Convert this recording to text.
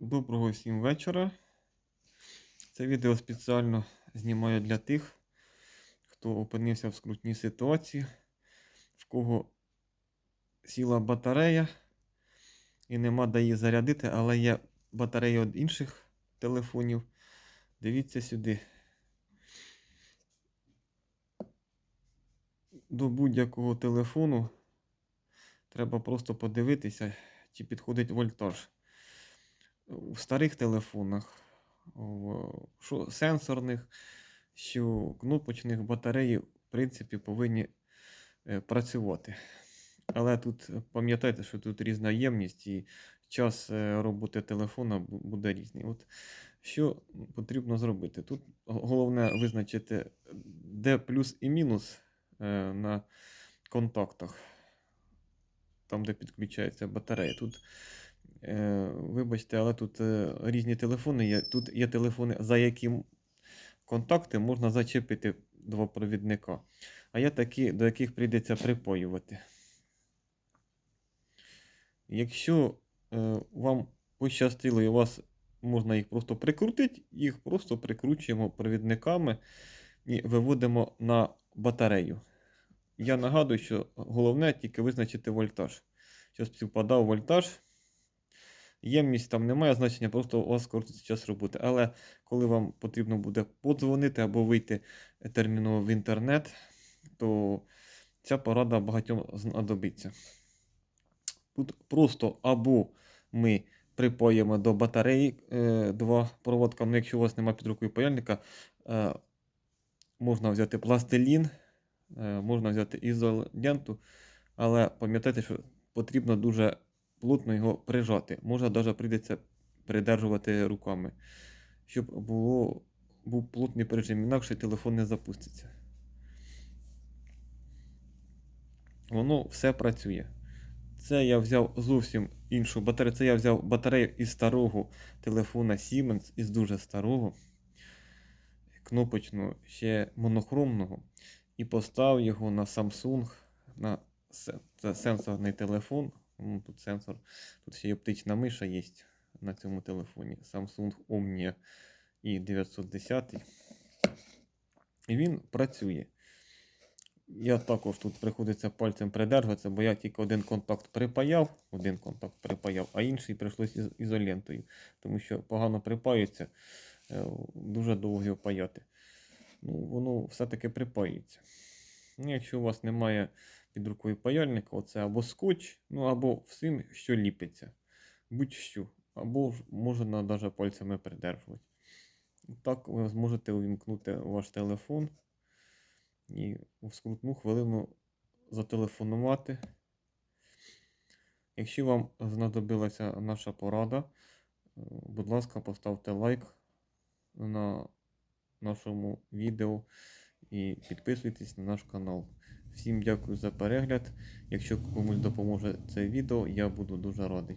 Доброго всім вечора. Це відео спеціально знімаю для тих, хто опинився в скрутній ситуації, в кого сіла батарея і нема де її зарядити, але є батарея від інших телефонів. Дивіться сюди. До будь-якого телефону треба просто подивитися, чи підходить вольтаж в старих телефонах, в що сенсорних, що кнопочних батареї, в принципі, повинні е, працювати. Але тут е, пам'ятайте, що тут різна ємність і час е, роботи телефона буде різний. От що потрібно зробити? Тут головне визначити, де плюс і мінус на контактах, там, де підключається батарея. Тут Вибачте, але тут е, різні телефони є. Тут є телефони, за яким контакти можна зачепити два провідника. А є такі, до яких прийдеться припоювати. Якщо е, вам пощастило і вас можна їх просто прикрутити, їх просто прикручуємо провідниками і виводимо на батарею. Я нагадую, що головне тільки визначити вольтаж. Щоб співпадав вольтаж. Ємність там немає значення, просто у вас коротиться час роботи. Але коли вам потрібно буде подзвонити або вийти терміново в інтернет, то ця порада багатьом знадобиться. Тут просто або ми припаємо до батареї е, два проводка, ну якщо у вас немає під рукою паяльника, е, можна взяти пластилін, е, можна взяти ізоленту, але пам'ятайте, що потрібно дуже плотно його прижати. Може, навіть прийдеться придержувати руками, щоб було, був плотний прижим, інакше телефон не запуститься. Воно все працює. Це я взяв зовсім іншу батарею. Це я взяв батарею із старого телефона Siemens, із дуже старого, кнопочного, ще монохромного, і поставив його на Samsung, на сенсорний телефон. Ну, тут сенсор, тут ще й оптична миша є на цьому телефоні. Samsung Omnia i 910. І він працює. Я також тут приходиться пальцем придержуватися, бо я тільки один контакт припаяв, один контакт припаяв, а інший прийшлося із ізолентою, тому що погано припаюється, е, дуже довго паяти. Ну, воно все-таки припаюється. Ну, якщо у вас немає під рукою паяльника, оце або скотч, ну або всім, що ліпиться. Будь-що. Або можна навіть пальцями придержувати. Так ви зможете увімкнути ваш телефон і в скрутну хвилину зателефонувати. Якщо вам знадобилася наша порада, будь ласка, поставте лайк на нашому відео і підписуйтесь на наш канал. Всім дякую за перегляд. Якщо комусь допоможе це відео, я буду дуже радий.